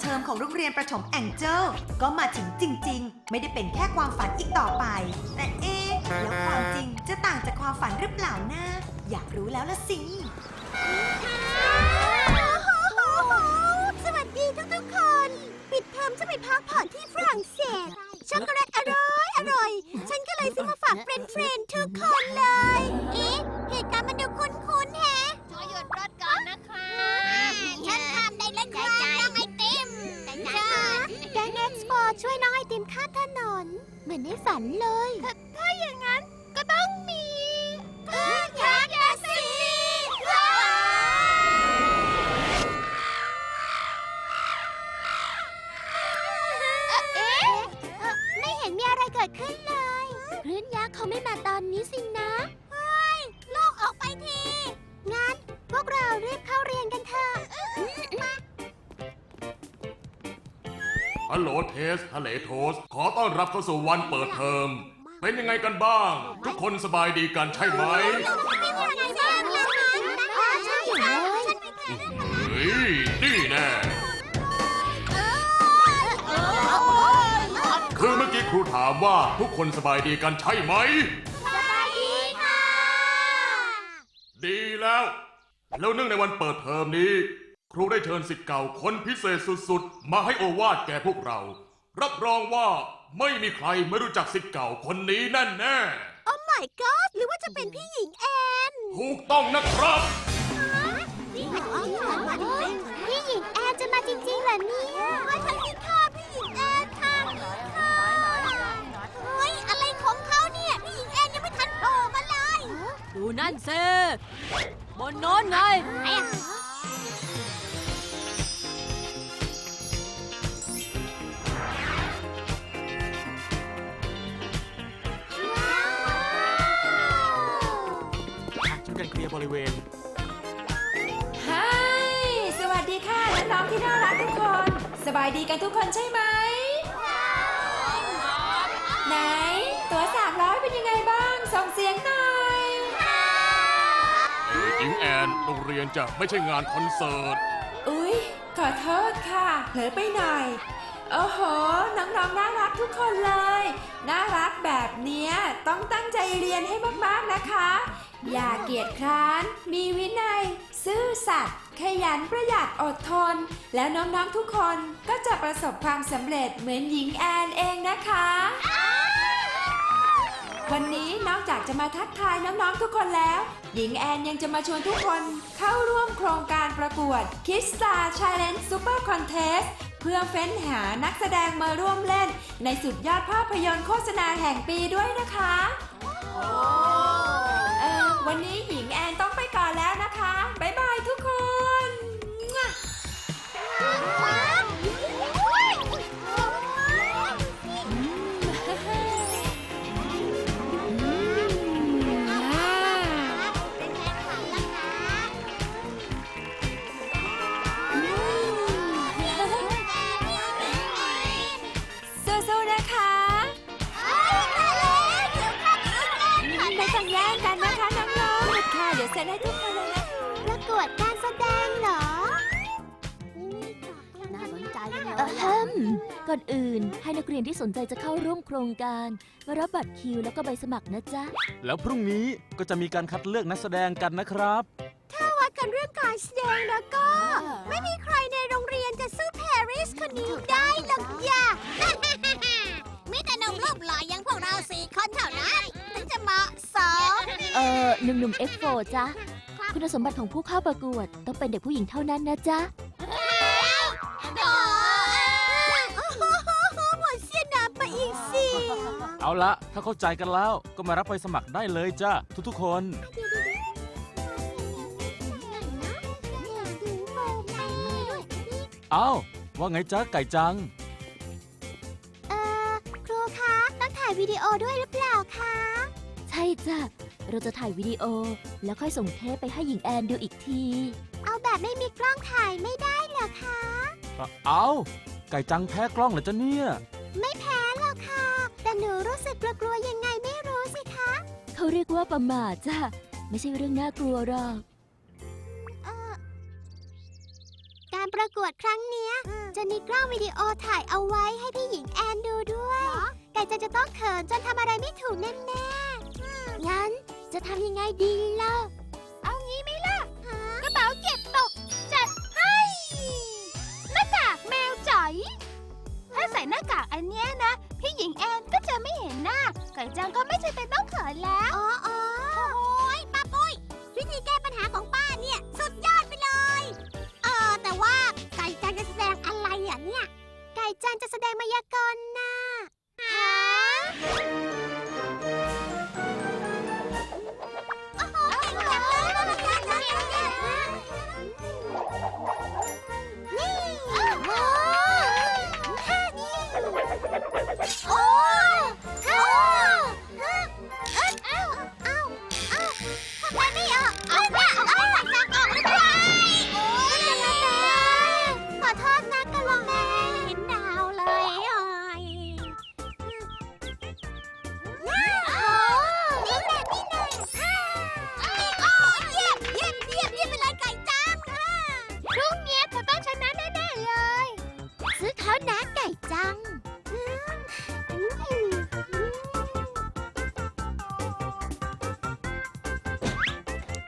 เทอมของโรงเรียนประถมแองเจิลก็มาถึงจริง ๆ ไม่ได้เป็นแค่ความฝันอีกต่อไป แต่เอ๊ะแล้วความจริงจะต่างจากความฝันหรือเปล่านะอยากรู้แล้วละสิ สวัสดีทุกๆคน ปิดเทอมจะไปพักผ่อนที่ฝรั่งเศส ช็อกโกแลตอร่อยอร่อย ฉันก็เลยซื้อมาฝากเฟรนด์เฟรนทุกคนเลย เอ๊ะ เหตุการณ์มันดูคุ้นๆ มือนในฝันเลย ถ้าอย่างนั้นก็ต้องมีเพื่อนยักษ์นะสิเอ๊ะเอ่อไม่เห็นมีอะไรเกิดขึ้นเลยคลื่นยักษ์เขาไม่มาตอนนี้สิ ลโหลเทสทะเลโทส ขอต้อนรับเข้าสู่วันเปิดเทอม เป็นยังไงกันบ้าง ทุกคนสบายดีกันใช่ไหมไม่มีอะไรบ้างเลยใช่เลยฉันไม่เคยเรื่องอะไรเฮ้ยนี่แน่คือเมื่อกี้ครูถามว่าทุกคนสบายดีกันใช่ไหมสบายดีค่ะดีแล้ว แล้วเนื่องในวันเปิดเทอมนี้ ครูได้เชิญสิทธิ์เก่าคนพิเศษสุดๆ มาให้โอวาทแก่พวกเรา รับรองว่าไม่มีใครไม่รู้จักสิทธิ์เก่าคนนี้แน่แน่โอ้ my god หรือว่าจะเป็นพี่หญิงแอนๆถูกต้องนะครับพี่หญิงแอนจะมาจริงๆเหรอเนี่ยว่าฉันคิดค่ะพี่หญิงแอนค่ะค่ะเฮ้ยอะไรของเขาเนี่ยพี่หญิงแอนยังไม่ทันโผล่มาเลยดูนั่นเซบนโน้นไงช่วยกันเค ร์บริเวณ ไฮสวัสดีค่ะน้องๆที่น่ารักทุกคน สบายดีกันทุกคนใช่ไหม ไหน ตัวสามร้อยเป็นยังไงบ้าง ส่งเสียงหน่อยหญิงแอนโรงเรียนจะไม่ใช่งานคอนเสิร์ต อุ๊ย ขอโทษค่ะ เผลอไปหน่อย โอ้โห น้องๆ น่ารักทุกคนเลย น่ารักแบบเนี้ยต้องตั้งใจเรียนให้มากๆนะคะ อย่าเกียจคร้าน มีวินัย ซื่อสัตย์ ขยันประหยัดอดทน แล้วน้องๆ ทุกคนก็จะประสบความสำเร็จเหมือนหญิงแอนเองนะคะ วันนี้นอกจากจะมาทักทายน้องๆ ทุกคนแล้ว หญิงแอนยังจะมาชวนทุกคนเข้าร่วมโครงการประกวด Kids Star Challenge Super Contest เพื่อเฟ้นหานักแสดงมาร่วมเล่น ในสุดยอดภาพยนตร์โฆษณาแห่งปีด้วยนะคะ เออวันนี้ ซ็นให้ทุกคนเลยนะประกวดการแสดงเหรอ น่าสนใจเลยอะฮัมก่อนอื่นให้นักเรียนที่สนใจจะเข้าร่วมโครงการมารับบัตรคิวแล้วก็ใบสมัครนะจ๊ะ แล้วพรุ่งนี้ก็จะมีการคัดเลือกนักแสดงกันนะครับวัดกันเรื่องการแสดงแล้วก็ ไม่มีใคร หนุ่มหนุ่มเอฟโฟจ้ะคุณสมบัติของผู้เข้าประกวด ต้องเป็นเด็กผู้หญิงเท่านั้นนะจ๊ะโอ้หมดเสียหนาไปอีกสิเอาละถ้าเข้าใจกันแล้วก็มารับใบสมัครได้เลยจ้าทุกๆคน เอ้าว่าไงจ๊ะไก่จัง เอ่อครูคะ ต้องถ่ายวิดีโอด้วยหรือเปล่าคะ ใช่จ้ะ เราจะถ่ายวิดีโอ แล้วค่อยส่งเทปไปให้หญิงแอนดูอีกที เอาแบบไม่มีกล้องถ่ายไม่ได้เหรอคะเอ้าไก่จังแพ้กล้องเหรอจ๊ะเนี่ย ไม่แพ้หรอกค่ะ แต่หนูรู้สึกกลัวๆยังไงไม่รู้สิคะ เขาเรียกว่าประมาทจ้ะ ไม่ใช่เรื่องน่ากลัวหรอก เอ่อการประกวดครั้งเนี้ย จะมีกล้องวิดีโอถ่ายเอาไว้ให้พี่หญิงแอนดูด้วยแต่จะจะต้องเขินจนทำอะไรไม่ถูกแน่ๆงั้น จะทำยังไงดีล่ะ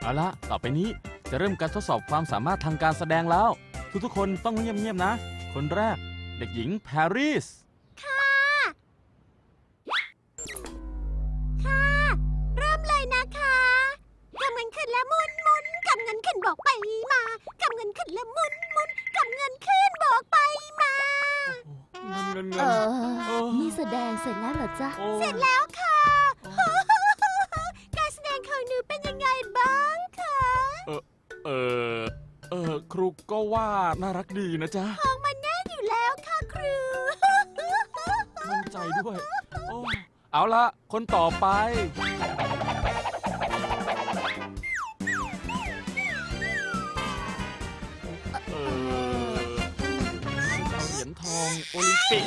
เอาละต่อไปนี้จะเริ่มการทดสอบความสามารถทางการแสดงแล้ว ทุกๆคนต้องเงียบๆนะ คนแรกเด็กหญิงแพรริส ค่ะ เริ่มเลยนะคะกำเงินขึ้นแล้วหมุนหมุนกำเงินขึ้นบอกไปมากำเงินขึ้นแล้วหมุนหมุนกำเงินขึ้นบอกไปมา เงินเงินเอเงินอเออนี่แสดงเสร็จแล้วเหรอจ๊ะโอ้เสร็จแล้วค่ะ ว่าน่ารักดีนะจ๊ะ ของมันแน่อยู่แล้วค่ะครู มั่นใจด้วย โอ้เอาละ คนต่อไป เออเอาเหรียญทองโอลิมปิก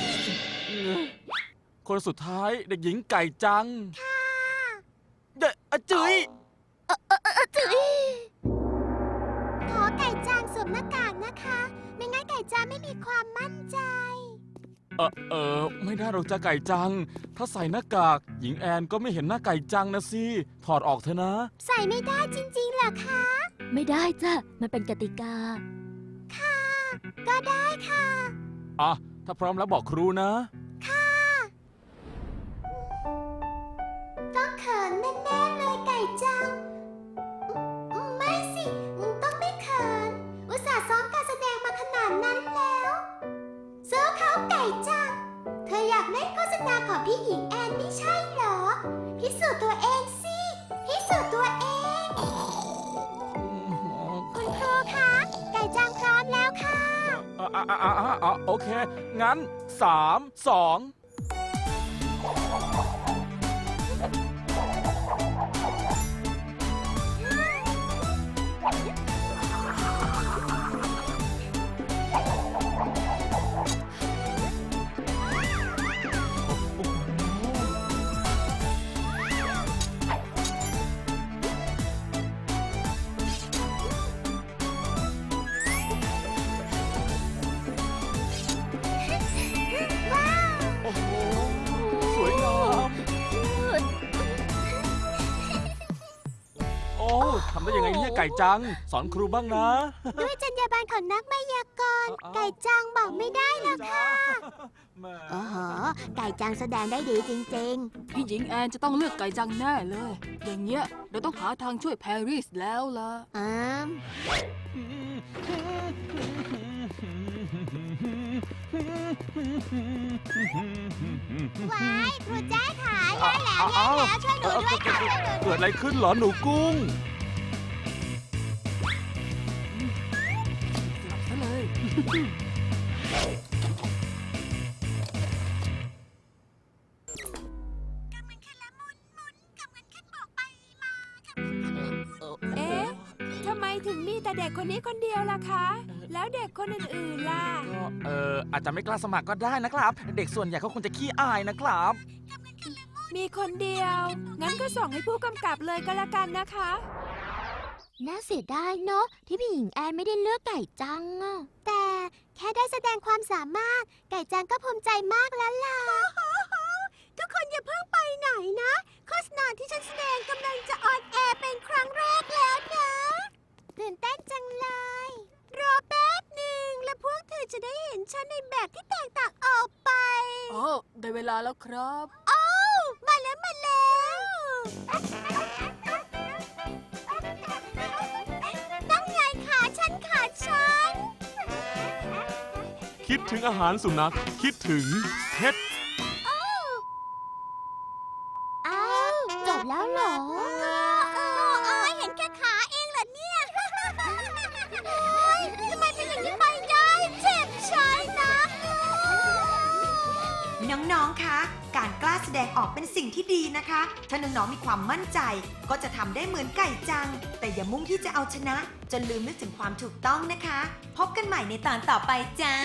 คนสุดท้ายเด็กหญิงไก่จังค่ะเด็กอะจุ๋ย ความมั่นใจ เออเออไม่ได้หรอกจ้าไก่จัง ถ้าใส่หน้ากาก หญิงแอนก็ไม่เห็นหน้าไก่จังนะสิถอดออกเถอะนะ ใส่ไม่ได้จริงๆเหรอคะ ไม่ได้จ้ะ มันเป็นกติกา ค่ะ ก็ได้ค่ะ อะ ถ้าพร้อมแล้วบอกครูนะ อะอะอะอะอะโอเค งั้นสามสอง ก่จัง สอนครูบ้างนะ ด้วยจรรยาบรรณของนักมายากล เอาไก่จังบอกไม่ได้หรอกค่ะโอ้โหไก่จังแสดงได้ดีจริงพี่หญิงแอนจะต้องเลือกไก่จังแน่เลย อย่างเงี้ยเราต้องหาทางช่วยแพรริสแล้วล่ะ ๆอืมว้ายครูจ้าขาแย่แล้วแย่แล้วช่วยหนูด้วยค่ะช่วยหนู เกิดอะไรขึ้นเหรอหนูกุ้ง เลยเอ๊ะทำไมถึงมีแต่เด็กคนนี้คนเดียวล่ะคะ แล้วเด็กคนอื่นๆล่ะก็เอออาจจะไม่กล้าสมัครก็ได้นะครับ เด็กส่วนใหญ่เขาคงจะขี้อายนะครับ มีคนเดียว งั้นก็ส่งให้ผู้กำกับเลยก็แล้วกันนะคะ น่าเสียดายเนาะที่พี่หญิงแอนไม่ได้เลือกไก่จังอะแต่ แค่ได้แสดงความสามารถ ไก่จังก็ภูมิใจมากแล้วล่ะ ทุกคนอย่าเพิ่งไปไหนนะ โฆษณาที่ฉันแสดงกำลังจะออนแอร์เป็นครั้งแรกแล้วนะตื่นเต้นจังเลย รอแป๊บหนึ่งแล้วพวกเธอจะได้เห็นฉันในแบบที่แตกต่างออกไปโอ้ได้เวลาแล้วครับ โอ้วมาแล้วมาแล้วนั่งไงขาฉันขาฉันคิด ถึงอาหารสุนัข คิดถึงเพชรอ้าวจบแล้วเหรอโอ้ยเห็นแค่ขาเองเหรอเนี่ยโอ๊ยทำไมเป็นอย่างนี้ไปได้เจ็บใช่นะน้องๆ คะ การกล้าแสดงออกเป็นสิ่งที่ดีนะคะ ถ้าน้องๆ มีความมั่นใจ ก็จะทำได้เหมือนไก่จัง แต่อย่ามุ่งที่จะเอาชนะ จนลืมนึกถึงความถูกต้องนะคะ พบกันใหม่ในตอนต่อไปจ้า